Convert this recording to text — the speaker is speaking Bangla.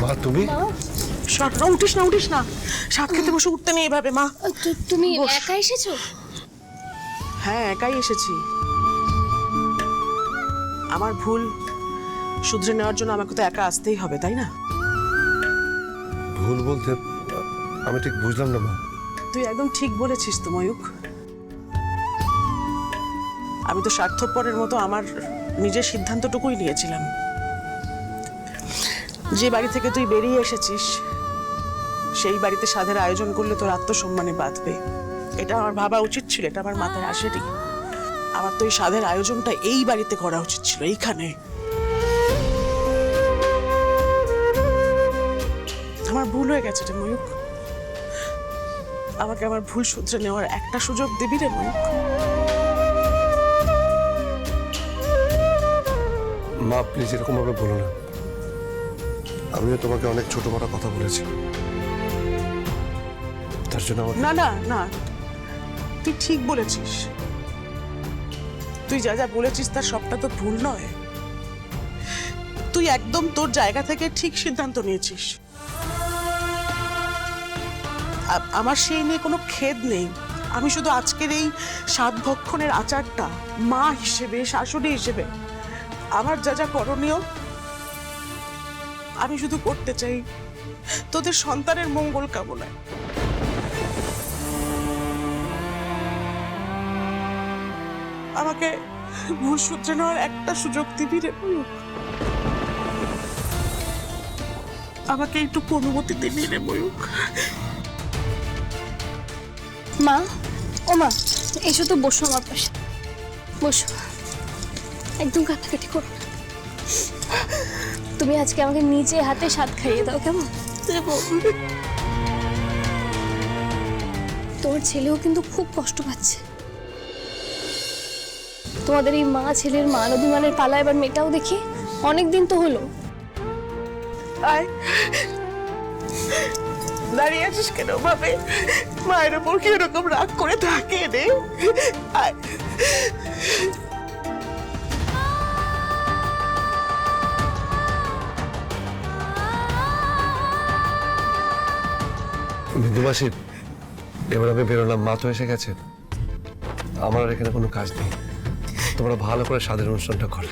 মা তুমি? শট না উঠিস না উঠিস না। সাত খেতে বসে উঠতে নেই এভাবে মা। তুমি। একা এসেছ? হ্যাঁ একাই এসেছি। আমার ভুল শুধরে নেওয়ার জন্য আমাকে তো একা আসতেই হবে তাই না? ভুল বলতে আমি ঠিক বুঝলাম না, মা। তুই একদম ঠিক বলেছিস তো ময়ূক আমি তো স্বার্থপরের মতো আমার নিজের সিদ্ধান্তটুকুই নিয়েছিলাম। যে বাড়ি থেকে তুই বেরিয়ে এসেছিস, সেই বাড়িতে সাধের আয়োজন করলে তোর আত্মসম্মানে বাঁধবে। এটা আমার ভাবা উচিত ছিল, এটা আমার মাথায় আসেনি। আমার তো এই সাধের আয়োজনটা এই বাড়িতে করা উচিত ছিল, এইখানে। আমার ভুল হয়ে গেছে রে ময়ূক আমাকে আমার ভুল শুধরে নেওয়ার একটা সুযোগ দিবি রে ময়ূক মা প্লিজ এরকম ভাবে বলো না। আমিও তোমাকে অনেক ছোট বড় কথা বলেছি। তার জন্য আমার না না না। তুই ঠিক বলেছিস। তুই যা যা বলেছিস তার সবটা তো ভুল নয়। তুই একদম তোর জায়গা থেকে ঠিক সিদ্ধান্ত নিয়েছিস। আমার সেই নিয়ে কোনো খেদ নেই। আমি শুধু আজকের এই সাত ভক্ষণের আচারটা মা হিসেবে, শাশুড়ি হিসেবে, আমার যা যা করণীয়, আমি শুধু করতে চাই। তোদের সন্তানের মঙ্গল কামনায়। আমাকে ভুল শুধরে নেওয়ার একটা সুযোগ দিবি রে আমাকে একটু অনুমতি দিবি রে ময়ূক মা ও মা এসো তো বসো আমার পাশে। বসো। একদম কাটাকাটি করো তুমি আজকে আমাকে নিজে হাতে স্বাদ খাইয়ে দাও কেমন। তোমার ছেলেও কিন্তু খুব কষ্ট পাচ্ছে। তোমাদের এই মা ছেলের মান অভিমানের পালা এবার মেটাও দেখি অনেক দিন তো হলো। আয় দাঁড়িয়ে আছিস কেন, ভাবে? মায়ের ওপর কি এরকম রাগ করে থাকে রে? বিন্দুবাসী এবার আমি বেরোলাম, মা তো এসে গেছে। আমার আর এখানে কোনো কাজ নেই। তোমরা ভালো করে স্বাদের অনুষ্ঠানটা করো।